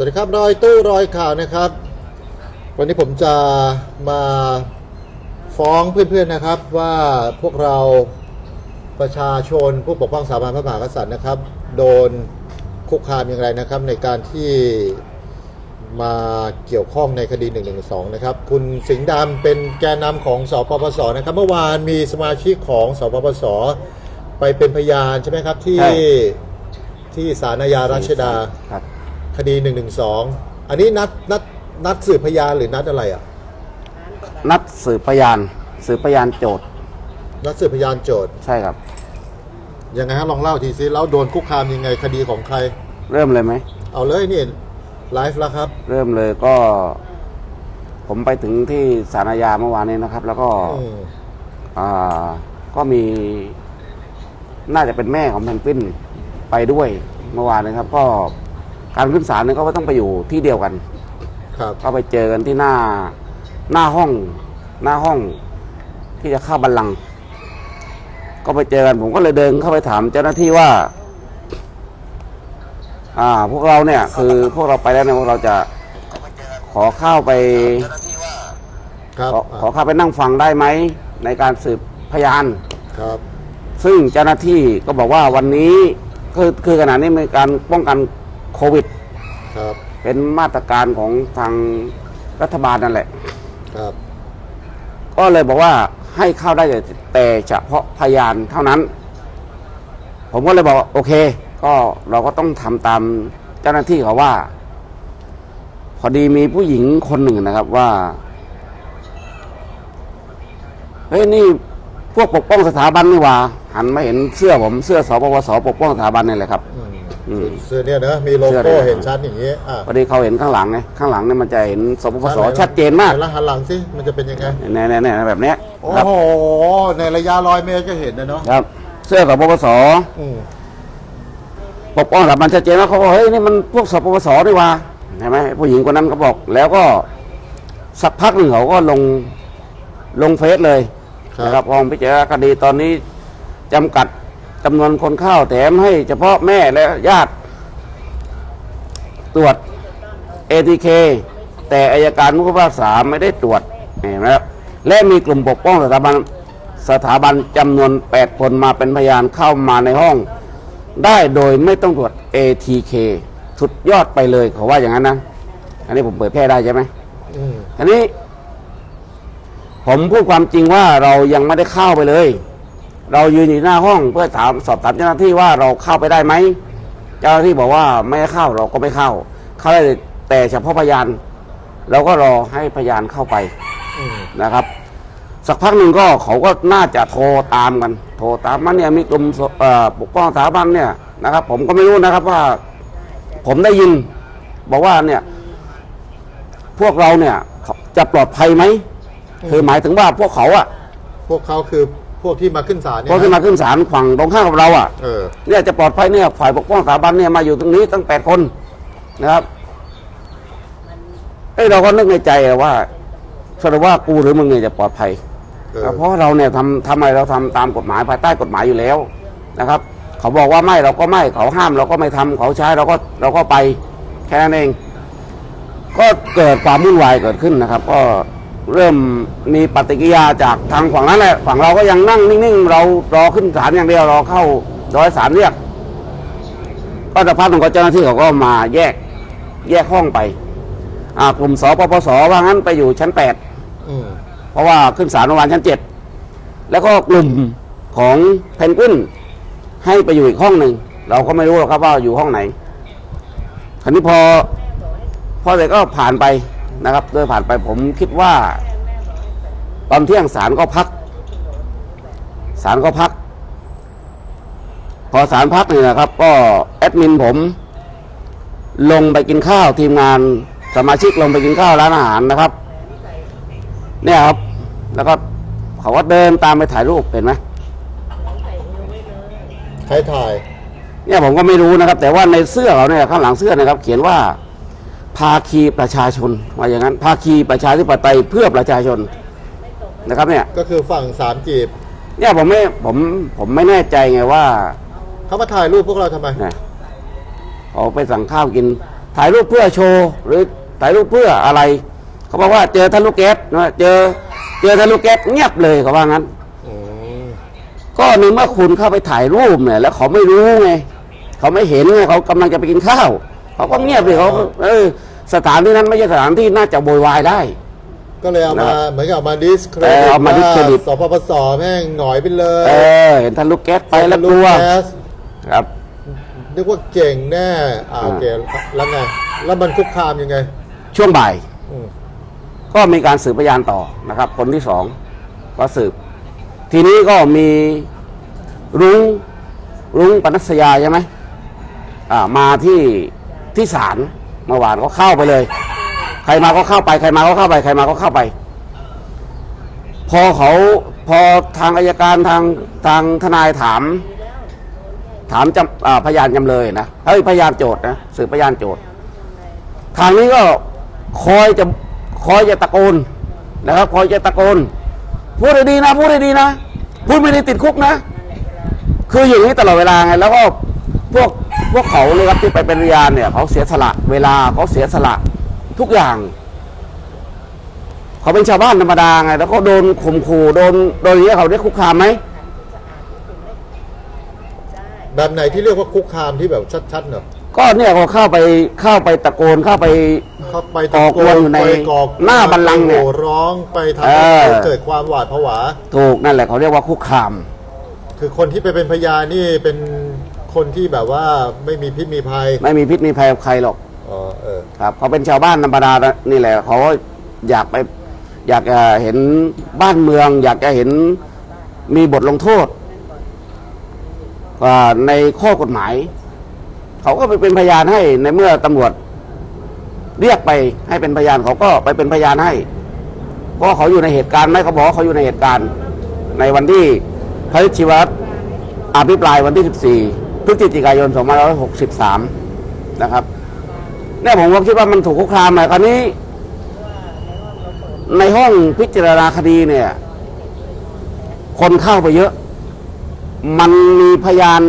สวัสดีครับรอยตู้รอยข่าวนะครับ วันนี้ผมจะมาฟ้องเพื่อนๆนะครับว่าพวกเราประชาชนผู้ปกป้องสถาบันพระมหากษัตริย์นะครับ โดนคุกคามอย่างไรนะครับ ในการที่มาเกี่ยวข้องในคดี112นะครับ คุณสิงห์ดำเป็นแกนนำของสปปสนะครับ เมื่อวานมีสมาชิกของสปปสไปเป็นพยานใช่ไหมครับที่ใช่ที่ศาลอาญารัชดาครับ คดี112อันนี้นัดนัดนัดสืบพยานหรือนัดอะไรอะ นัดสืบพยาน สืบพยานโจทย์ นัดสืบพยานโจทย์ใช่ครับ ยังไงฮะลองเล่าทีซิแล้วโดนคุกคามยังไงคดีของใคร เริ่มเลยไหม เอาเลยนี่ไลฟ์แล้วครับ เริ่มเลยก็ ผมไปถึงที่ศาลอาญาเมื่อวานนี้นะครับ แล้วก็อืมอ่าก็มี น่าจะเป็นแม่ของเพนกวินไปด้วยเมื่อวานนะครับ ก็ การขึ้นศาลเนี่ยก็ต้องไปอยู่ที่เดียวกัน ครับ ก็ไปเจอกันที่หน้าหน้าห้อง หน้าห้อง ที่จะเข้าบัลลังก์ก็ไปเจอกันผมก็เลยเดินเข้าไปถามเจ้าหน้าที่ว่า อ่า พวกเราเนี่ย คือพวกเราไปแล้วเนี่ยพวกเราจะขอเข้าไปครับขอขอเข้าไปนั่งฟังได้ไหมในการสืบพยาน ครับ ซึ่งเจ้าหน้าที่ก็บอกว่าวันนี้คือคือขณะนี้มีการป้องกัน โควิด ครับ เป็นมาตรการของทางรัฐบาลนั่นแหละ ครับ ก็เลยบอกว่าให้เข้าได้แต่แต่เฉพาะพยานเท่านั้น ผมก็เลยบอกว่าโอเค ก็เราก็ต้องทำตามเจ้าหน้าที่เขาว่า พอดีมีผู้หญิงคนหนึ่งนะครับว่าเฮ้ยนี่พวกปกป้องสถาบันนี่หว่า หันมาเห็นเสื้อผมเสื้อสปปสปกป้องสถาบันนี่แหละครับ อืม อืม เสื้อเนี่ยนะมีโลเสื้อโก้เนี่ย เห็นชัดอย่างนี้อะพอดีเขาเห็นข้างหลังไงข้างหลังเนี่ยมันจะเห็นสปปสชัดเจนมากแล้วหันหลังสิมันจะเป็นยังไงเนี่ยเนี่ยเนี่ยแบบเนี้ยโอ้ครับโห ในระยะร้อยเมตรก็เห็นนะเนาะครับ เสื้อสปปสอืมปกป้องสถาบันชัดเจนแล้วเขาบอกเฮ้ยนี่มันพวกสปปสนี่หว่าใช่ไหมผู้หญิงคนนั้นก็บอกแล้วก็สักพักหนึ่งเขาก็ลงลงเฟซเลยครับนะครับพอพิจารณาคดีตอนนี้จำกัด จำนวนคนเข้าแถมให้เฉพาะแม่และญาติ ตรวจ ATK แต่อายการผู้พิพากษาไม่ได้ตรวจเห็นไหมครับและมีกลุ่มปกป้องสถาบันสถาบันจำนวน 8 คนมาเป็นพยานเข้ามาในห้อง ได้โดยไม่ต้องตรวจ ATK สุดยอดไปเลยเขาว่าอย่างนั้นนะ อันนี้ผมเผยแพร่ได้ใช่ไหมอืมอันนี้ ผมพูดความจริงว่าเรายังไม่ได้เข้าไปเลย เรายืนอยู่หน้าห้องเพื่อถามสอบถามเจ้าหน้าที่ว่าเราเข้าไปได้ไหมเจ้าหน้าที่บอกว่าไม่ให้เข้าเราก็ไม่เข้า เข้าได้แต่เฉพาะพยานเราก็รอให้พยานเข้าไปนะครับ สักพักหนึ่งก็เขาก็น่าจะโทรตามกัน โทรตามมันเนี่ยมีกลุ่มปกป้องสถาบันเนี่ยนะครับ ผมก็ไม่รู้นะครับว่า ผมได้ยิน บอกว่าเนี่ย พวกเราเนี่ยจะปลอดภัยไหมคือหมายถึงว่าพวกเขาอะพวกเขาคือ พวกที่มาขึ้นศาลเนี่ยพวกที่มานะขึ้นศาลฝั่งตรงข้ามกับเราอะเออเนี่ยจะปลอดภัยเนี่ยฝ่ายปกป้องสถาบันเนี่ยมาอยู่ตรงนี้ตั้งแปดคนนะครับเอ้ยเราก็นึกในใจว่าสรุปว่ากูหรือมึงเนี่ยจะปลอดภัยเออเพราะเราเนี่ยทำทำอะไรเราทำตามกฎหมายภายใต้กฎหมายอยู่แล้วนะครับ เขาบอกว่าไม่เราก็ไม่เขาห้ามเราก็ไม่ทำเขาใช้เราก็เราก็ไปแค่นั้นเอง ก็เกิดความวุ่นวายเกิดขึ้นนะครับ ก็ เริ่มมีปฏิกิริยาจากทางฝั่งนั้นแหละฝั่งเราก็ยังนั่งนิ่งๆ เรารอขึ้นศาลอย่างเดียวรอเข้าร้อยศาลเรียก ก็สักพักหนึ่งก็เจ้าหน้าที่เขาก็มาแยกแยกห้องไปอ่ากลุ่มสปปสว่างั้นไปอยู่ชั้นแปดอืมเพราะว่าขึ้นศาลเมื่อวานชั้นเจ็ดแล้วก็กลุ่มของเพนกวินให้ไปอยู่อีกห้องหนึ่งเราก็ไม่รู้หรอกครับว่าอยู่ห้องไหนคราวนี้พอพอเสร็จก็ผ่านไป นะครับโดยผ่านไปผมคิดว่า ตอนเที่ยงศาลก็พักศาลก็พัก พอศาลพักนี่นะครับ ก็แอดมินผม ลงไปกินข้าวทีมงานสมาชิกลงไปกินข้าวร้านอาหารนะครับ เนี่ยครับ แล้วก็เขาก็เดินตามไปถ่ายรูปเห็นไหมใครถ่าย เนี่ยผมก็ไม่รู้นะครับ แต่ว่าในเสื้อเขาเนี่ยข้างหลังเสื้อนะครับ เขียนว่า ภาคีประชาชนว่าอย่างนั้น ภาคีประชาธิปไตยเพื่อประชาชนนะครับเนี่ยก็คือฝั่งสามจีบเนี่ยผมไม่ผมผมไม่แน่ใจไงว่าเขามาถ่ายรูปพวกเราทำไมเนี่ยเขาไปสั่งข้าวกิน ถ่ายรูปเพื่อโชว์หรือถ่ายรูปเพื่ออะไร เขาบอกว่าเจอทะลุแก๊สนะเจอเจอทะลุแก๊สเงียบเลยเขาว่างั้น อืมก็ในเมื่อคุณเข้าไปถ่ายรูปเนี่ยแล้วเขาไม่รู้ไงเขาไม่เห็นไงเขากำลังจะไปกินข้าว เขาก็เงียบเลยเขาเออสถานที่นั้นไม่ใช่สถานที่น่าจะโวยวายได้ ก็เลยเอามานะครับเหมือนกับเอามาดิสเครเอดิอตเอามา discredit สพปสแม่งหงอยไปเลยเออเห็นทะลุแก๊สไปแล้วกลัวแก๊สครับนึกว่าเก่งแน่อ่าอ่าโอเคแล้วไงแล้วมันคุกคามยังไง ช่วงบ่าย อืมก็มีการสืบพยานต่อนะครับ คนที่สองก็สืบ ทีนี้ก็มีรุ้งรุ้งปนัสยาใช่ไหมอ่ามาที่ ที่ศาลเมื่อวานก็เข้าไปเลย ใครมาก็เข้าไป ใครมาก็เข้าไป ใครมาก็เข้าไป พอเขาพอทางอายการทางทางทนายถาม ถามจำพยานจำเลยนะเฮ้ยพยานโจทย์นะสืบพยานโจทย์ ทางนี้ก็คอยจะคอยจะตะโกนนะครับคอยจะตะโกนพูดดีนะพูดดีนะพูดไม่ได้ติดคุกนะ คืออย่างนี้ตลอดเวลาไงแล้วก็พวก พวกเขาเลยครับที่ไปเป็นพยานเนี่ย เขาเสียสละเวลาเขาเสียสละทุกอย่าง เขาเป็นชาวบ้านธรรมดาไง แล้วก็โดนข่มขู่โดนโดนอย่างนี้ยเขาได้คุกคามไหมแบบไหนที่เรียกว่าคุกคามที่แบบชัดๆเนอะก็เนี่ยเขาเข้าไปเข้าไปตะโกนเข้าไปเข้าไปก่อกวนอยู่ในไปก่อหน้าบัลลังก์เนี่ยโห่ร้องไปทำเอให้อเกิดความหวาดผวา ถูกนั่นแหละเขาเรียกว่าคุกคาม คือคนที่ไปเป็นพยานนี่เป็น คนที่แบบว่าไม่มีพิษมีภัยไม่มีพิษมีภัยกับใครหรอกอ๋อเออครับเขาเป็นชาวบ้านธรรมดานี่แหละเขาก็อยากไปอยากจะเห็นบ้านเมือง อยากจะเห็นมีบทลงโทษอ่าในข้อกฎหมาย เขาก็ไปเป็นพยานให้ในเมื่อตำรวจ เรียกไปให้เป็นพยานเขาก็ไปเป็นพยานให้เพราะเขาอยู่ในเหตุการณ์ไหมเขาบอกว่าเขาอยู่ในเหตุการณ์ ในวันที่พระชิวัตรอภิปรายวันที่ 14 พฤศจิกายน 2563 นะครับเนี่ยผมก็คิดว่ามันถูกคุกคามเลยคราวนี้ ในห้องพิจารณาคดีเนี่ย คนเข้าไปเยอะ มันมีพยาน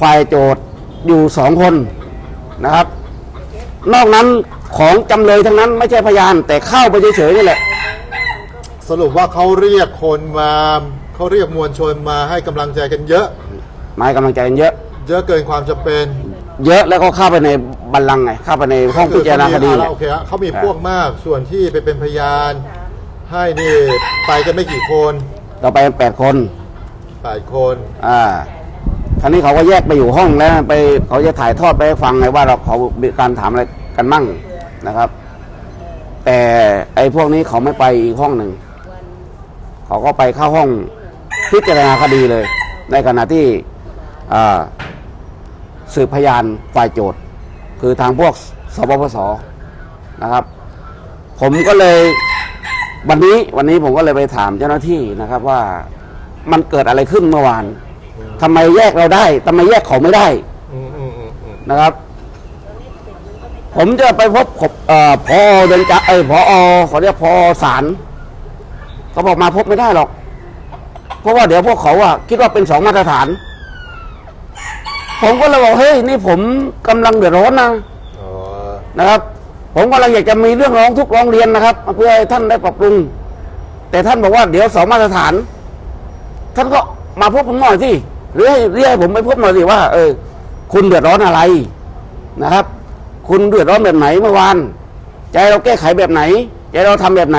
ฝ่ายโจทย์อยู่สองคนนะครับ นอกนั้นของจำเลยทั้งนั้นไม่ใช่พยาน แต่เข้าไปเฉยๆนี่แหละ สรุปว่าเขาเรียกคนมาเขาเรียกมวลชนมาให้กำลังใจกันเยอะ มาให้กำลังใจกันเยอะ เยอะเกินความจะเป็นเยอะแล้วก็เข้าไปในบัลลังก์ไงเข้าไปในห้องพิจารณาคดีคือเนี่ย โอเคฮะเขามีพวกมากส่วนที่ไปเป็นพยาน ให้นี่ไปกันไม่กี่คนเราไปกันแปดคน แปดคน อ่าคราวนี้เขาก็แยกไปอยู่ห้องแล้วไปเขาจะถ่ายทอดไปให้ฟังไงว่าเราเขามีการถามอะไรกันมั่งนะครับ แต่ไอ้พวกนี้เขาไม่ไปอีกห้องหนึ่ง เขาก็ไปเข้าห้องพิจารณาคดีเลย ในขณะที่อ่า สืบพยานฝ่ายโจทย์ คือทางพวกสปปสนะครับ ผมก็เลยวันนี้วันนี้ผมก็เลยไปถามเจ้าหน้าที่นะครับว่ามันเกิดอะไรขึ้นเมื่อวานทำไมแยกเราได้ทำไมแยกเขาไม่ได้นะครับ ผมจะไปพบเอ่อพอเดินจักเอ้พอเขาเรียกพอศาลเขาบอกมาพบไม่ได้หรอก เพราะว่าเดี๋ยวพวกเขาอะคิดว่าเป็นสองมาตรฐาน ผมก็เลยบอกเฮ้ยนี่ผมกำลังเดือดร้อนนะอ๋อนะครับ ผมกำลังอยากจะมีเรื่องร้องทุกข์ร้องเรียนนะครับ เพื่อให้ท่านได้ปรับปรุง แต่ท่านบอกว่าเดี๋ยวสองมาตรฐาน ท่านก็มาพบผมหน่อยสิหรือให้เรียกให้ผมไปพบหน่อยสิว่า เออ คุณเดือดร้อนอะไรนะครับ คุณเดือดร้อนแบบไหนเมื่อวานใจะให้เราแก้ไขแบบไหนใจะให้เราทำแบบไหน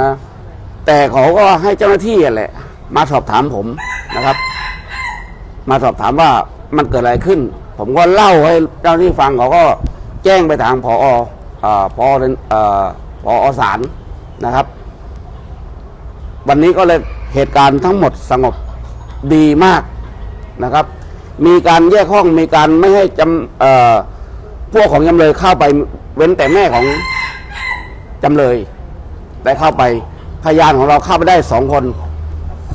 นะ แต่เขาก็ให้เจ้าหน้าที่แหละ มาสอบถามผมนะครับ มาสอบถามว่ามันเกิดอะไรขึ้น ผมก็เล่าให้เจ้าหน้าที่ฟังเขาก็แจ้งไปทางพออ่าพอเอ่อพอศาลนะครับ วันนี้ก็เลยเหตุการณ์ทั้งหมดสงบดีมากนะครับ มีการแยกห้องมีการไม่ให้จำเอ่อพวกของจำเลยเข้าไปเว้นแต่แม่ของจำเลยได้เข้าไปพยานของเราเข้าไปได้สองคน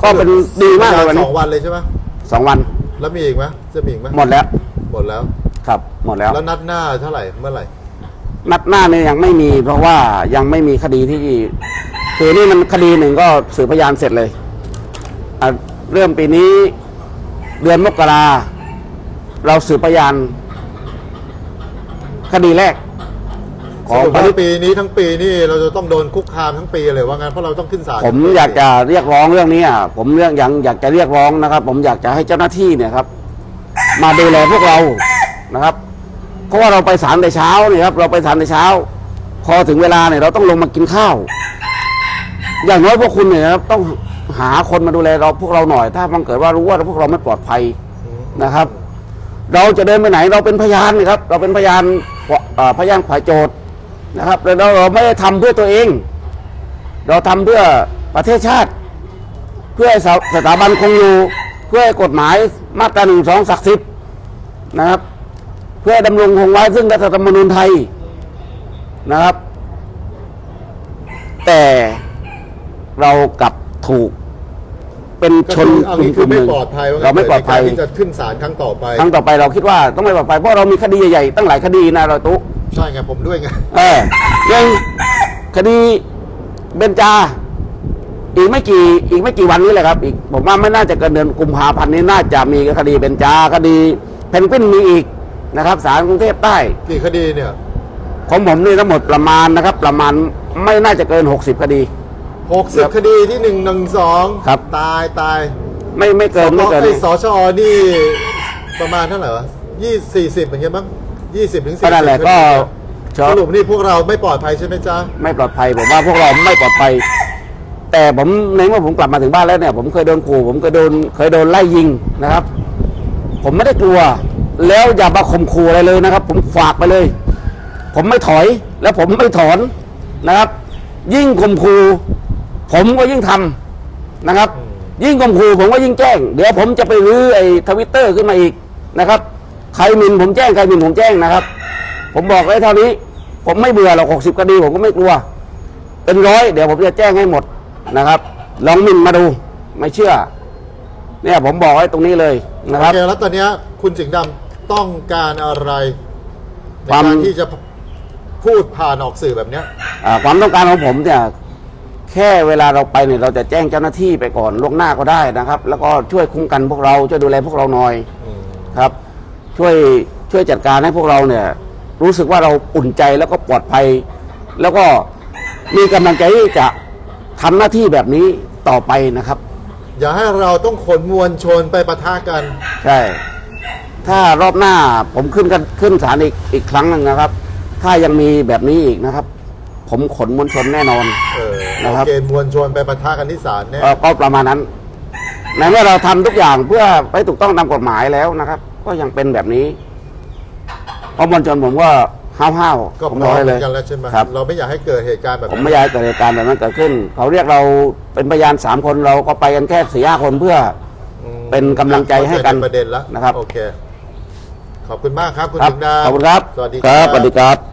ก็เป็นดีมากเลยวันสนี้องวันเลยใช่ไหมสองวัน แล้วมีอีกไหมจะมีอีกไหมหมดแล้วหมดแล้ว ครับ หมดแล้ว แล้วนัดหน้าเท่าไหร่เมื่อไหร่ นัดหน้าเนี่ยยังไม่มี เพราะว่ายังไม่มีคดีที่คือนี่มันคดีหนึ่งก็สืบพยานเสร็จเลยอะเริ่มปีนี้เดือนมกราเราสืบพยาน คดีแรก ขสองรุปพว่านิษปีนี้ทั้งปีนี่เราจะต้องโดนคุกคามทั้งปีเลยว่างั้นเพราะเราต้องขึ้นศาลผมอยากจะเรียกร้องเรื่องนี้อะผมเรื่องยังอยากจะเรียกร้องนะครับ ผมอยากจะให้เจ้าหน้าที่เนี่ยครับ มาดูแลพวกเรานะครับ เพราะว่าเราไปศาลแต่เช้าเนี่ยครับ เราไปศาลแต่เช้า พอถึงเวลาเนี่ยเราต้องลงมากินข้าว อย่างน้อยพวกคุณเนี่ยนะครับต้องหาคนมาดูแลเราพวกเราหน่อย ถ้ามันเกิดว่ารู้ว่าพวกเราไม่ปลอดภัยนะครับ เราจะเดินไปไหนเราเป็นพยานนะครับ เราเป็นพยานเอ่อพยานฝ่ายโจทย์ นะครับแล้วเราเราไม่ได้ทำเพื่อตัวเอง เราทำเพื่อประเทศชาติ เพื่อให้สถาสถาบันคงอยู่ เพื่อให้กฎหมายมาตราหนึ่งสองศักดิ์สิทธิ์นะครับ เพื่อให้ดำรงคงไว้ซึ่งรัฐธรรมนูญไทยนะครับ แต่เรากลับถูกเป็นก็ชคืนอเอากลุ่มงี้กคือลุ่มหไม่นึ่งปลอดภัยว่งั้นเราไม่ปลอดภัยในการที่จะขึ้นศาลครั้งต่อไป ครั้งต่อไปเราคิดว่าต้องไม่ปลอดภัยเพราะเรามีคดีใหญ่ๆตั้งหลายคดีนะเราตุ๊ ใช่ไงผมด้วยไงเออยังคดีเบญจา อีกไม่กี่ อีกไม่กี่วันนี้แหละครับ อีกผมว่าไม่น่าจะเกินเดือนกุมภาพันธ์นี้น่าจะมีคดีเบญจาคดีเพนกวินมีอีกนะครับศาลกรุงเทพใต้กี่คดีเนี่ย ของผมนี่ทั้งหมดประมาณนะครับ ประมาณไม่น่าจะเกิน 60 คดีหกสิบคดีที่หนึ่งหนึ่งสองครับ ตายตายไม่ไม่เกินไม่เกินไอ้สชอนี่ประมาณเท่าไหร่วะยี่สี่สิบอย่างเงี้ยมั้ง ยี่สิบถึงสี่ก็สิบนั่นแหละก็เชสรุปนี่พวกเราไม่ปลอดภัยใช่ไหมจ๊ะ ไม่ปลอดภัยผมว่าพวกเราไม่ปลอดภัย แต่ผมในเมื่อผมกลับมาถึงบ้านแล้วเนี่ย ผมเคยโดนขู่ผมเคยโดนเคยโดนไล่ยิงนะครับ ผมไม่ได้กลัว แล้วอย่ามาข่มขู่อะไรเลยนะครับ ผมฝากไปเลย ผมไม่ถอยแล้วผมไม่ถอนนะครับ ยิ่งข่มขู่ผมก็ยิ่งทำนะครับ ยิ่งข่มขู่ผมก็ยิ่งแจ้ง เดี๋ยวผมจะไปรื้อไอ้ทวิตเตอร์ขึ้นมาอีกนะครับ ใครหมินผมแจ้งใครหมินผมแจ้งนะครับ ผมบอกไว้เท่านี้ ผมไม่เบื่อหรอกหกสิบคดีผมก็ไม่กลัว เป็นร้อยเดี๋ยวผมจะแจ้งให้หมดนะครับ ลองหมินมาดูไม่เชื่อ เนี่ยผมบอกไว้ตรงนี้เลยนะคโอรับเคแล้วตอนเนี้ยคุณสิงห์ดำต้องการอะไรในความ การที่จะพูดผ่านออกสื่อแบบเนี้ย อ่าความต้องการของผมเนี่ยแค่เวลาเราไปเนี่ยเราจะแจ้งเจ้าหน้าที่ไปก่อนล่วงหน้าก็ได้นะครับ แล้วก็ช่วยคุ้มกันพวกเราช่วยดูแลพวกเราหน่อยครับ ช่วยช่วยจัดการให้พวกเราเนี่ยรู้สึกว่าเราอุ่นใจแล้วก็ปลอดภัย แล้วก็มีกำลังใจที่จะทำหน้าที่แบบนี้ต่อไปนะครับ อย่าให้เราต้องขนมวลชนไปปะทะกัน ใช่ ถ้ารอบหน้าผมขึ้นกันขึ้นศาลอีกอีกครั้งหนึ่งนะครับ ถ้ายังมีแบบนี้อีกนะครับ ผมขนมวลชนแน่นอน เออนะครับโอเคมวลชนไปปะทะกันที่ศาลแน่ เอ่อก็ประมาณนั้นในเมื่อเราทำทุกอย่างเพื่อให้ถูกต้องตามกฎหมายแล้วนะครับ ก็ยังเป็นแบบนี้เพราะมวลชนผมก็ห้าวห้าวๆก็ผมพบร้ออกมให้เหเลมือยนกันแล้วใช่ไหมครับ เราไม่อยากให้เกิดเหตุการณ์แบบผมนั้นไม่อยากให้เกิดเหตุการณ์แบบนั้นเกิดขึ้น เขาเรียกเราเป็นพยานสามคนเราก็ไปกันแค่สี่ห้าคนเพื่อ อืมเป็นกำลังใจให้กันเข้าประเด็นแล้วนะครับ โอเค ขอบคุณมากครับคุณครับสิงห์ดำขอบคุณครับสวัสดี ครับสวัสดีครับ